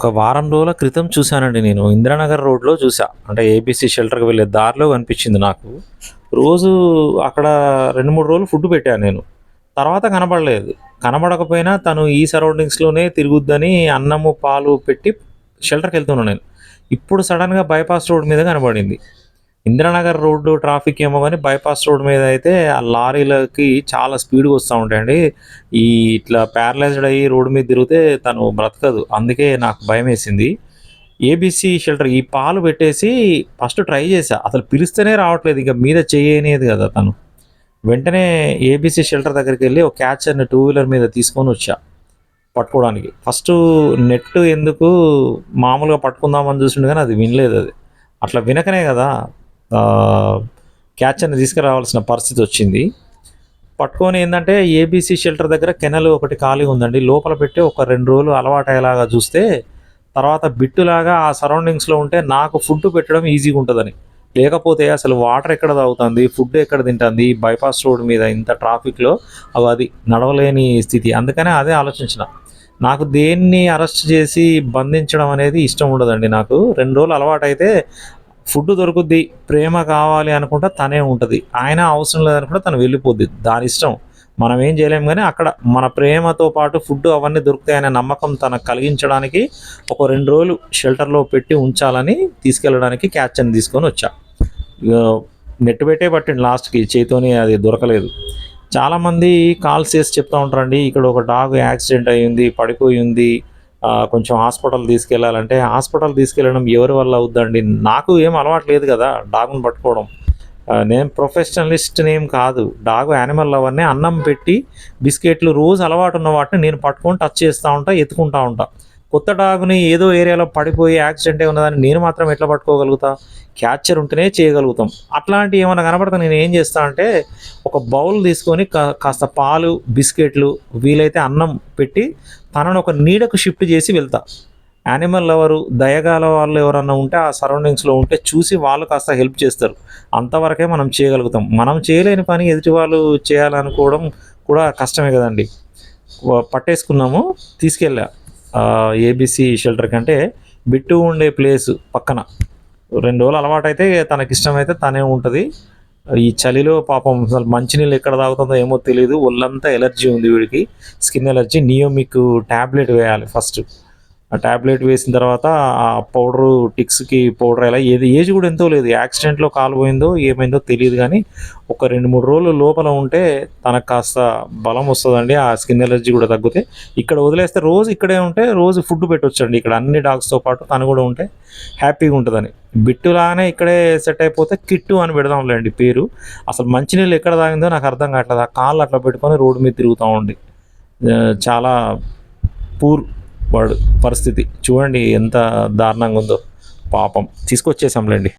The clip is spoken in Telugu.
ఒక వారం రోజుల క్రితం చూశానండి నేను. ఇందిరానగర్ రోడ్లో చూసా అంటే ఏబీసీ షెల్టర్కి వెళ్ళే దారిలో కనిపించింది నాకు. రోజు అక్కడ రెండు మూడు రోజులు ఫుడ్ పెట్టాను నేను. తర్వాత కనబడలేదు. కనబడకపోయినా తను ఈ సరౌండింగ్స్లోనే తిరుగుద్దని అన్నము పాలు పెట్టి షెల్టర్కి వెళ్తున్నాను నేను. ఇప్పుడు సడన్గా బైపాస్ రోడ్ మీద కనబడింది. ఇందిరానగర్ రోడ్డు ట్రాఫిక్ ఏమో కానీ బైపాస్ రోడ్ మీద అయితే ఆ లారీలకి చాలా స్పీడ్గా వస్తూ ఉంటాయండి. ఈ ఇట్లా ప్యారలైజ్డ్ అయ్యి రోడ్డు మీద తిరిగితే తను బ్రతకదు. అందుకే నాకు భయం వేసింది. ఏబీసీ షెల్టర్ ఈ పాలు పెట్టేసి ఫస్ట్ ట్రై చేశా. అసలు పిలిస్తేనే రావట్లేదు. ఇంకా మీద చేయనేది కదా తను. వెంటనే ఏబీసీ షెల్టర్ దగ్గరికి వెళ్ళి ఒక క్యాచర్ని టూ వీలర్ మీద తీసుకొని వచ్చా పట్టుకోవడానికి. ఫస్ట్ నెట్ ఎందుకు మామూలుగా పట్టుకుందామని చూసిండు కానీ అది వినలేదు అది. అట్లా వినకనే కదా. క్యాచర్ని తీసుకురావాల్సిన పరిస్థితి వచ్చింది. పట్టుకొని ఏంటంటే ఏబీసీ షెల్టర్ దగ్గర కెనల్ ఒకటి ఖాళీ ఉందండి. లోపల పెట్టి ఒక రెండు రోజులు అలవాటయ్యేలాగా చూస్తే తర్వాత బిట్టులాగా ఆ సరౌండింగ్స్లో ఉంటే నాకు ఫుడ్ పెట్టడం ఈజీగా ఉంటుందని. లేకపోతే అసలు వాటర్ ఎక్కడ తాగుతుంది ఫుడ్ ఎక్కడ తింటుంది బైపాస్ రోడ్ మీద ఇంత ట్రాఫిక్లో అవి అది నడవలేని స్థితి. అందుకనే అదే ఆలోచించిన. నాకు దేన్ని అరెస్ట్ చేసి బంధించడం అనేది ఇష్టం ఉండదండి నాకు. రెండు రోజులు అలవాటైతే ఫుడ్ దొరుకుద్ది ప్రేమ కావాలి అనుకుంటా తనే ఉంటుంది. ఆయన అవసరం లేదనుకుంటే తను వెళ్ళిపోద్ది. దాని ఇష్టం. మనం ఏం చేయలేము కానీ అక్కడ మన ప్రేమతో పాటు ఫుడ్ అవన్నీ దొరుకుతాయనే నమ్మకం తనకు కలిగించడానికి ఒక రెండు రోజులు షెల్టర్లో పెట్టి ఉంచాలని తీసుకెళ్ళడానికి క్యాచ్ తీసుకొని వచ్చా. నెట్ పెట్టే పట్టింది లాస్ట్కి చేతితోని అది దొరకలేదు. చాలామంది కాల్స్ చేసి చెప్తా ఉంటారండి ఇక్కడ ఒక డాగ్ యాక్సిడెంట్ అయ్యింది పడిపోయి ఉంది కొంచెం హాస్పిటల్ తీసుకెళ్ళాలంటే హాస్పిటల్ తీసుకెళ్ళడం ఎవరి వల్ల అవుద్దండి? నాకు ఏం అలవాటు లేదు కదా డాగ్ను పట్టుకోవడం. నేను ప్రొఫెషనలిస్ట్ నేమ్ కాదు. డాగ్ యానిమల్ లవర్నే అన్నం పెట్టి బిస్కెట్లు రోజు అలవాటు ఉన్న వాటిని నేను పట్టుకొని టచ్ చేస్తూ ఉంటా ఎత్తుకుంటా ఉంటా. కొత్త డాగ్ని ఏదో ఏరియాలో పడిపోయి యాక్సిడెంట్ ఉన్నదని నేను మాత్రం ఎట్లా పట్టుకోగలుగుతా? క్యాచర్ ఉంటేనే చేయగలుగుతాం. అట్లాంటి ఏమైనా కనపడితే నేను ఏం చేస్తా అంటే ఒక బౌల్ తీసుకొని కా- కాస్త పాలు బిస్కెట్లు వీలైతే అన్నం పెట్టి తనను ఒక నీడకు షిఫ్ట్ చేసి వెళ్తా. యానిమల్ లవరు దయగాల వాళ్ళు ఎవరన్నా ఉంటే ఆ సరౌండింగ్స్లో ఉంటే చూసి వాళ్ళు కాస్త హెల్ప్ చేస్తారు. అంతవరకే మనం చేయగలుగుతాం. మనం చేయలేని పని ఎదుటి వాళ్ళు చేయాలనుకోవడం కూడా కష్టమే కదండి. పట్టేసుకున్నాము తీసుకెళ్ళా. ఏబీసీ షెల్టర్ కంటే బిట్టు ఉండే ప్లేస్ పక్కన. రెండు రోజులు అలవాటైతే తనకి ఇష్టమైతే తనే ఉంటుంది. ఈ చలిలో పాపం అసలు మంచినీళ్ళు ఎక్కడ తాగుతుందో ఏమో తెలియదు ఒళ్ళంతా ఎలర్జీ ఉంది వీడికి. Skin allergy. నియోమిక్ ట్యాబ్లెట్ వేయాలి ఫస్ట్. ఆ ట్యాబ్లెట్ వేసిన తర్వాత ఆ పౌడరు టిక్స్కి పౌడర్ ఎలా ఏది ఏజ్ కూడా ఎంతో లేదు. యాక్సిడెంట్లో కాలిపోయిందో ఏమైందో తెలియదు కానీ ఒక రెండు మూడు రోజులు లోపల ఉంటే తనకు కాస్త బలం వస్తుందండి ఆ స్కిన్ ఎలర్జీ కూడా తగ్గితే. ఇక్కడ వదిలేస్తే రోజు ఇక్కడే ఉంటే రోజు ఫుడ్ పెట్టొచ్చండి. ఇక్కడ అన్ని డాగ్స్తో పాటు తను కూడా ఉంటే హ్యాపీగా ఉంటుందని. బిట్టులానే ఇక్కడే సెట్ అయిపోతే కిట్టు అని పెడదాంలేండి పేరు. అసలు మంచినీళ్ళు ఎక్కడ తాగిందో నాకు అర్థం కావట్లేదు. ఆ కాళ్ళు అట్లా పెట్టుకొని రోడ్డు మీద తిరుగుతూ ఉండి. చాలా పూర్ వాడు పరిస్థితి చూడండి ఎంత దారుణంగా ఉందో. పాపం. తీసుకొచ్చేసాంలేండి.